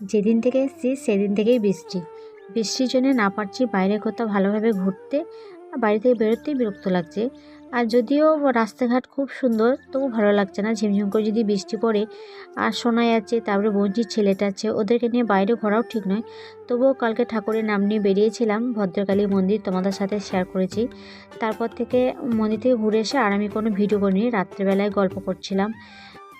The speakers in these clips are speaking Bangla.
যেদিন থেকে এসেছি, সেদিন থেকেই বৃষ্টি। বৃষ্টির জন্য না পারছি বাইরে কোথাও ভালোভাবে ঘুরতে বাড়ি থেকে বেরোতেই বিরক্ত লাগছে। আর যদিও রাস্তাঘাট খুব সুন্দর, তবু ভালো লাগছে না। ঝিমঝিম করে যদি বৃষ্টি পড়ে, আর শোনা যাচ্ছে তারপরে বঞ্চির ছেলেটা আছে, ওদেরকে নিয়ে বাইরে ঘোরাও ঠিক নয়। তবুও কালকে ঠাকুরের নাম নিয়ে বেরিয়েছিলাম, ভদ্রকালী মন্দির তোমাদের সাথে শেয়ার করেছি। তারপর থেকে মন্দির থেকে ঘুরে এসে আর আমি কোনো ভিডিও করিনি রাত্রেবেলায় গল্প করছিলাম।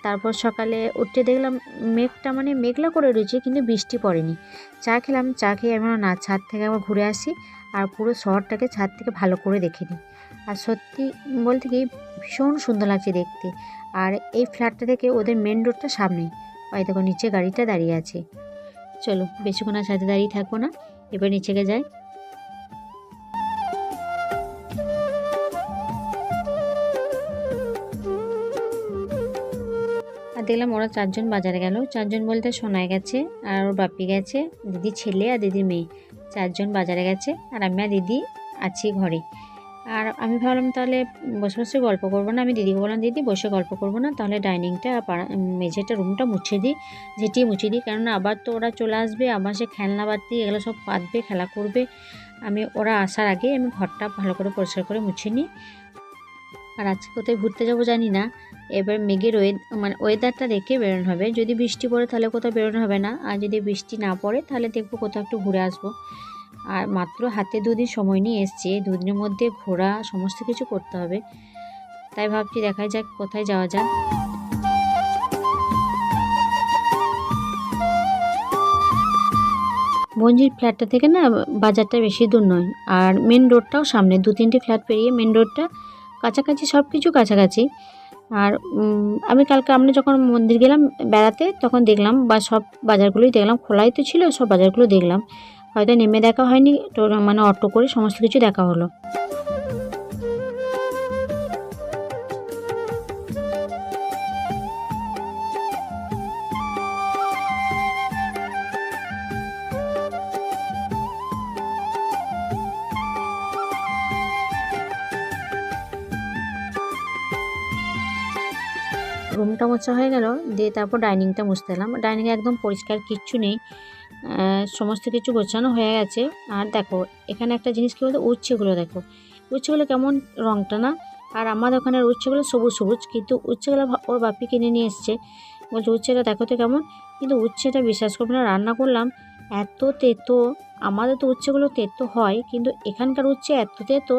তারপর সকালে উঠতে দেখলাম মেঘটা মানে মেঘলা করে রয়েছে, কিন্তু বৃষ্টি পড়েনি। চা খেলাম, চা খেয়ে আমি না, ছাদ থেকে আবার ঘুরে আসি আর পুরো শহরটাকে ছাদ থেকে ভালো করে দেখে নিই। আর সত্যি বলতে কি, ভীষণ সুন্দর লাগছে দেখতে। আর এই ফ্ল্যাটটা থেকে ওদের মেন রোডটা সামনেই। ওই দেখো, নিচে গাড়িটা দাঁড়িয়ে আছে। চলো, বেশিক্ষণ আর সাথে দাঁড়িয়ে থাকব না। এবার নিচেকে যাই। আর দেখলাম ওরা চারজন বাজারে গেল। চারজন বলতে সোনায় গেছে আর ওর বাপি গেছে, দিদি ছেলে আর দিদির মেয়ে। চারজন বাজারে গেছে আর আমি আর দিদি আছি ঘরে। আর আমি ভাবলাম তাহলে বসে বসে গল্প করব না, আমি দিদিকে বললাম, দিদি, বসে গল্প করব না, তাহলে ডাইনিংটা মেঝেটা, রুমটা মুছে দিই, ঝেঁটিয়ে মুছে দিই। কেননা আবার তো ওরা চলে আসবে, আবার সে খেলনা বাতি এগুলো সব পাতবে, খেলা করবে। আমি, ওরা আসার আগে আমি ঘরটা ভালো করে পরিষ্কার করে মুছে নিই। আর আজকে কোথায় ঘুরতে যাব জানি না। এবার মেঘের মানে ওয়েদারটা দেখে বেরোনো হবে। যদি বৃষ্টি পড়ে তাহলে কোথাও বেরোনো হবে না। আর যদি বৃষ্টি না পড়ে তাহলে দেখব কোথাও একটু ঘুরে আসব। আর মাত্র হাতে দুদিন সময় নিয়ে এসছে। দুদিনের মধ্যে ঘোরা, সমস্ত কিছু করতে হবে। তাই ভাবছি দেখা যাক কোথায় যাওয়া যাক। বঞ্জির ফ্ল্যাটটা থেকে না বাজারটা বেশি দূর নয়। আর মেন রোডটাও সামনে। দু তিনটে ফ্ল্যাট পেরিয়ে মেন রোডটা কাছাকাছি সব কিছু কাছাকাছি। আর আমি কালকে আমরা যখন মন্দির গেলাম বেড়াতে, তখন দেখলাম বা সব বাজারগুলোই দেখলাম, খোলাই তো ছিল, সব বাজারগুলো দেখলাম। হয়তো নেমে দেখা হয়নি, তো মানে অটো করে সমস্ত কিছু দেখা হলো। রুমটা মোছা হয়ে গেল, দিয়ে তারপর ডাইনিংটা মুছতে এলাম। ডাইনিংয়ে একদম পরিষ্কার কিচ্ছু নেই সমস্ত কিছু গোছানো হয়ে গেছে। আর দেখো, এখানে একটা জিনিস কী বলতো? উচ্ছেগুলো দেখো। উচ্ছেগুলো কেমন রঙটা না? আর আমার ওখানের উচ্ছেগুলো সবুজ সবুজ, কিন্তু উচ্ছেগুলো ওর বাপি কিনে নিয়ে এসছে। বলছে, উচ্ছেটা দেখো তো কেমন? কিন্তু উচ্ছেটা বিশ্বাস করবে না, রান্না করলাম। এত তেতো, আমাদের তো উচ্ছেগুলো তেতো হয়, কিন্তু এখানকার উচ্ছে এত তেতো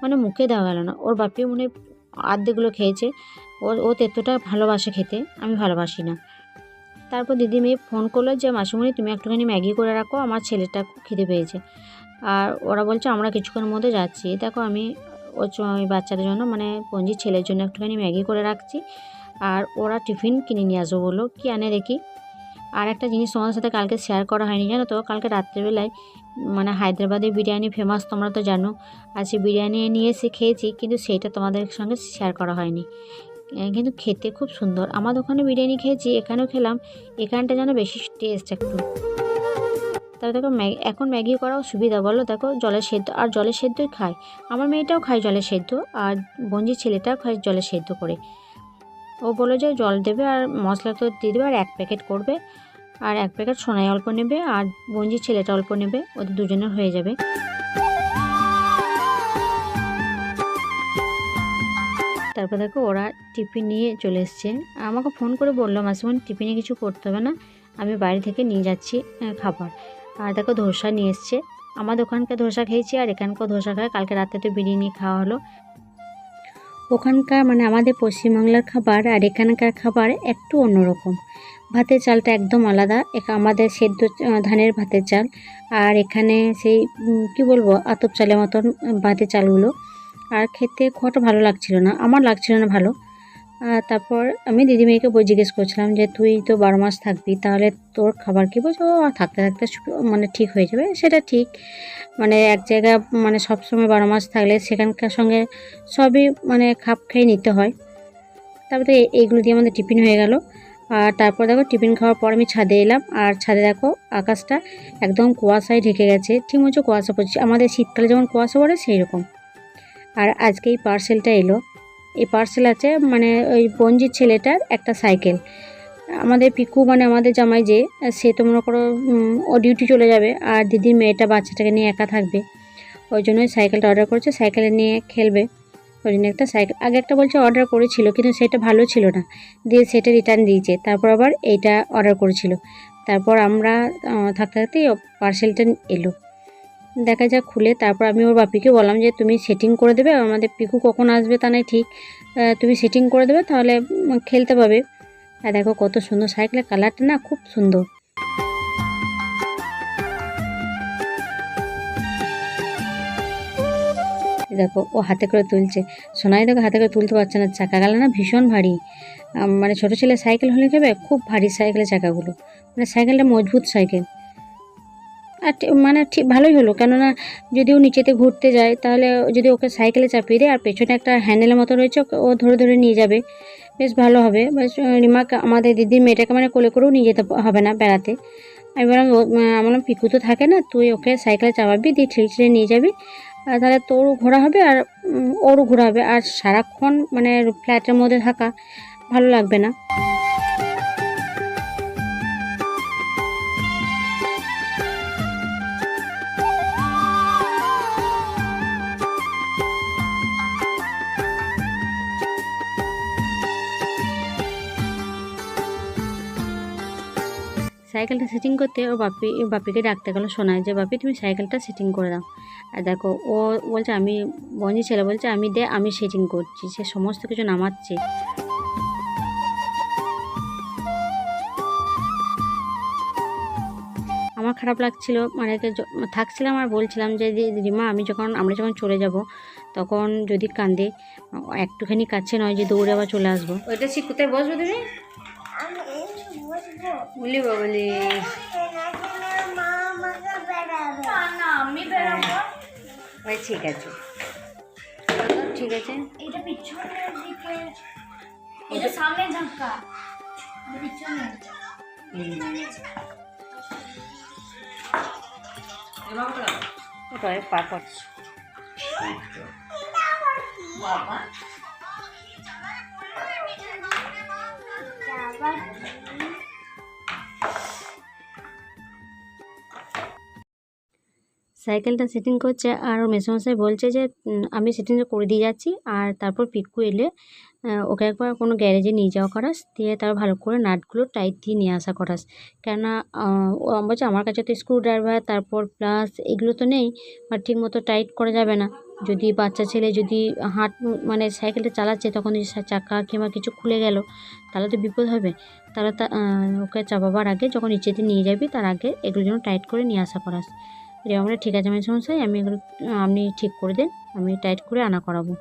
মানে মুখে দেওয়া গেল না। ওর বাপি মনে আর্ধেকগুলো খেয়েছে। ও ও তেতোটা ভালোবাসে খেতে, আমি ভালোবাসি না। তারপর দিদি মেয়ে ফোন করল যে, মাসিমণি, তুমি একটুখানি ম্যাগি করে রাখো, আমার ছেলেটা খিদে পেয়েছে। আর ওরা বলছে, আমরা কিছুক্ষণের মধ্যে যাচ্ছি। দেখো, আমি ওর বাচ্চাদের জন্য মানে পঞ্জির ছেলের জন্য একটুখানি ম্যাগি করে রাখছি। আর ওরা টিফিন কিনে নিয়ে আসব বলল, কি আনে দেখি? আর একটা জিনিস তোমাদের সাথে কালকে শেয়ার করা হয়নি, জানো তো? কালকে রাত্রেবেলায় মানে হায়দ্রাবাদে বিরিয়ানি ফেমাস তোমরা তো জানো। আর সেই বিরিয়ানি নিয়ে এসে খেয়েছি, কিন্তু সেইটা তোমাদের সঙ্গে শেয়ার করা হয়নি। কিন্তু খেতে খুব সুন্দর। আমার ওখানে বিরিয়ানি খেয়েছি, এখানেও খেলাম। এখানটা যেন বেশি টেস্ট একটু। তারপর দেখো ম্যাগি এখন ম্যাগি করাও সুবিধা, বলো? দেখো জলের সেদ্ধ, আর জলের সেদ্ধই খায়। আমার মেয়েটাও খায় জলের সেদ্ধ, আর বঞ্জির ছেলেটাও খায় জলের সেদ্ধ করে। ও বলে যে জল দেবে আর মশলা তো দিয়ে দেবে, আর এক প্যাকেট করবে। আর এক প্যাকেট সোনাই অল্প নেবে, আর বঞ্জির ছেলেটা অল্প নেবে, ওদের দুজনের হয়ে যাবে। তারপর দেখো ওরা টিফিন নিয়ে চলে এসছে। আমাকে ফোন করে বলল মাসিমন টিফিনে কিছু করতে হবে না। আমি বাইরে থেকে নিয়ে যাচ্ছি খাবার। আর দেখো ধোসা নিয়ে এসছে। আমার দোকানকে ধোসা খেয়েছি আর এখানকার ধোসা খায়। কালকে রাতে তো বিরিয়ানি খাওয়া হলো। ওখানকার মানে আমাদের পশ্চিমবাংলার খাবার আর এখানকার খাবার একটু অন্যরকম। ভাতের চালটা একদম আলাদা। আমাদের সেদ্ধ ধানের ভাতের চাল। আর এখানে সেই কি বলব, আতপ চালের মতন ভাতের চালগুলো। আর খেতে খুব একটা ভালো লাগছিল না আমার লাগছিল না ভালো। তারপর আমি দিদিমেয়েকে জিজ্ঞেস করছিলাম যে তুই তো বারো মাস থাকবি তাহলে তোর খাবার কী বলছো? "ও, থাকতে থাকতে মানে ঠিক হয়ে যাবে। সেটা ঠিক মানে এক জায়গা মানে সবসময় বারো মাস থাকলে সেখানকার সঙ্গে সবই মানে খাপ খেয়ে নিতে হয়। তারপরে এইগুলো দিয়ে আমাদের টিফিন হয়ে গেল। আর তারপর দেখো টিফিন খাওয়ার পর আমি ছাদে এলাম। আর ছাদে দেখো আকাশটা একদম কুয়াশায় ঢেকে গেছে। ঠিক মতো কুয়াশা পড়ছে। আমাদের শীতকালে যেমন কুয়াশা পড়ে সেই রকম আর আজকে এই পার্সেলটা এলো। এই পার্সেল আছে মানে ওই বঞ্জির ছেলেটার একটা সাইকেল আমাদের পিকু মানে আমাদের জামাই যে, সে তো মনে করো ও ডিউটি চলে যাবে আর দিদির মেয়েটা বাচ্চাটাকে নিয়ে একা থাকবে। ওই জন্যই সাইকেলটা অর্ডার করেছে সাইকেলে নিয়ে খেলবে। ওই জন্য একটা সাইকেল আগে একটা বলছে অর্ডার করেছিল, কিন্তু সেটা ভালো ছিল না। দিয়ে সেটা রিটার্ন দিয়েছে। তারপর আবার এইটা অর্ডার করেছিল। তারপর আমরা থাকতে থাকতে পার্সেলটা এলো। দেখা যাক খুলে। তারপর আমি ওর বাপিকে বললাম যে, তুমি সেটিং করে দেবে আমাদের পিকু কখন আসবে তা নয় ঠিক। তুমি সেটিং করে দেবে, তাহলে খেলতে পাবে। আর দেখো কত সুন্দর সাইকেলের কালারটা না খুব সুন্দর। দেখো, ও হাতে করে তুলছে। সোনাই দেখো হাতে করে তুলতে পারছে না চাকাগুলো না ভীষণ ভারী। মানে ছোটো ছেলে সাইকেল হলে যাবে খুব ভারী সাইকেলের চাকাগুলো। মানে সাইকেলটা মজবুত সাইকেল। আর ঠিক- মানে ঠিক ভালোই হলো। কেননা যদি ও নিচেতে ঘুরতে যায়, তাহলে যদি ওকে সাইকেলে চাপিয়ে দেয়, আর পেছনে একটা হ্যান্ডেলের মতো রয়েছে ও ধরে ধরে নিয়ে যাবে। বেশ ভালো হবে। বেশ রিমাকে আমাদের দিদির মেয়েটাকে মানে কোলে করেও নিয়ে যেতে হবে না বেড়াতে। আমি বললাম আমার বললাম, পিকু তো থাকে না, তুই ওকে সাইকেলে চাপাবি, দিয়ে ঠেলে ঠেলে নিয়ে যাবি। আর তাহলে তোরও ঘোরা হবে আর ওরও ঘোরা হবে। আর সারাক্ষণ মানে ফ্ল্যাটের মধ্যে থাকা ভালো লাগবে না। সাইকেলটা সেটিং করতে ও বাপি, বাপিকে ডাকতে গেলো, শোনায় যে, বাপি, তুমি সাইকেলটা সেটিং করে দাও। আর দেখো, ও বলছে, আমি বঞ্জি ছেলে, বলছে, আমি দে, আমি সেটিং করছি, সে সমস্ত কিছু নামাচ্ছে। আমার খারাপ লাগছিল মানে থাকছিলাম আর বলছিলাম যে দিদিমা আমি যখন, আমরা যখন চলে যাব, তখন যদি কান্দে, একটুখানি কাছে নয় যে, দৌড়ে আবার চলে আসব। ওইটা শিখ কোথায় বসবো তুমি? বলি বাবলি। আমি ঠিক আছে। ঠিক আছে। এটা পিছনের দিকে। এটা সামনে ধাক্কা পিছনে। ওটাই পাপড় বাবা। সাইকেলটা সেটিং করছে আর মেসমশাই বলছে যে আমি সেটিংটা করে দিয়ে যাচ্ছি। আর তারপর পিকু এলে ওকে একবার কোনো গ্যারেজে নিয়ে যাওয়া করাস, দিয়ে তার ভালো করে নাটগুলো টাইট দিয়ে নিয়ে আসা করাস। কেননা ও বলছে, আমার কাছে তো স্ক্রু ড্রাইভার তারপর প্লাস এগুলো তো নেই আর ঠিক মতো টাইট করা যাবে না। যদি বাচ্চা ছেলে যদি হাঁট মানে সাইকেলটা চালাচ্ছে, তখন যদি চাকা কিংবা কিছু খুলে গেল, তাহলে তো বিপদ হবে। তাহলে তা ওকে চাপাবার আগে যখন নিচেতে নিয়ে যাবি, তার আগে এগুলো যেন টাইট করে নিয়ে আসা করাস। আমরা ঠিক আছে আমি সমস্যায় আমি এগুলো, আপনি ঠিক করে দেন, আমি টাইট করে আনা করাবো।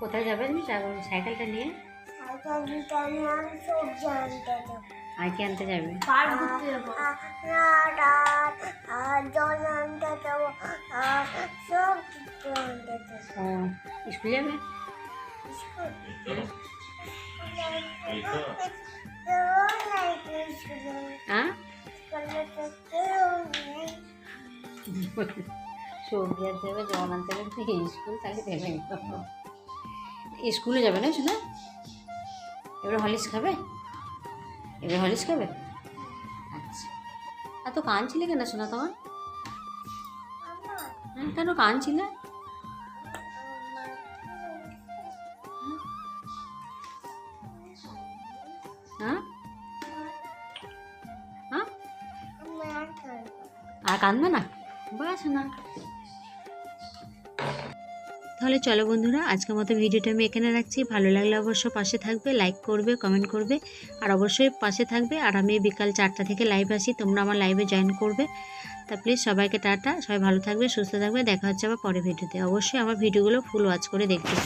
কোথায় যাবে তুমি সাইকেলটা নিয়ে? আর কি আনতে যাবে? পার্ক যাব। আর জল আনতে যাব আর সব কিছু আনতে যাব। স্কুল যাবে? হ্যাঁ সবজি আনতে যাবে জল আনতে যাবে স্কুল স্কুলে যাবে না শোনা? এবার হলিস খাবে? এবার হলিস খাবে? আচ্ছা। আর তো কাঁদছিলে কেন শোনা তোমার? হ্যাঁ কেন কাঁদছিলে হ্যাঁ? হ্যাঁ? আর কাঁদবে না? বাস না। তাহলে চলো বন্ধুরা, আজকের মতো ভিডিওটা আমি এখানে রাখছি। ভালো লাগলে অবশ্য পাশে থাকবে লাইক করবে কমেন্ট করবে, আর অবশ্যই পাশে থাকবে। আর আমি বিকাল চারটা থেকে লাইভ আসি, তোমরা আমার লাইভে জয়েন করবে। তা প্লিজ সবাইকে টাটা, সবাই ভালো থাকবে, সুস্থ থাকবে, দেখা হচ্ছে আবার পরে ভিডিওতে। অবশ্যই আমার ভিডিওগুলো ফুল ওয়াচ করে দেখবে।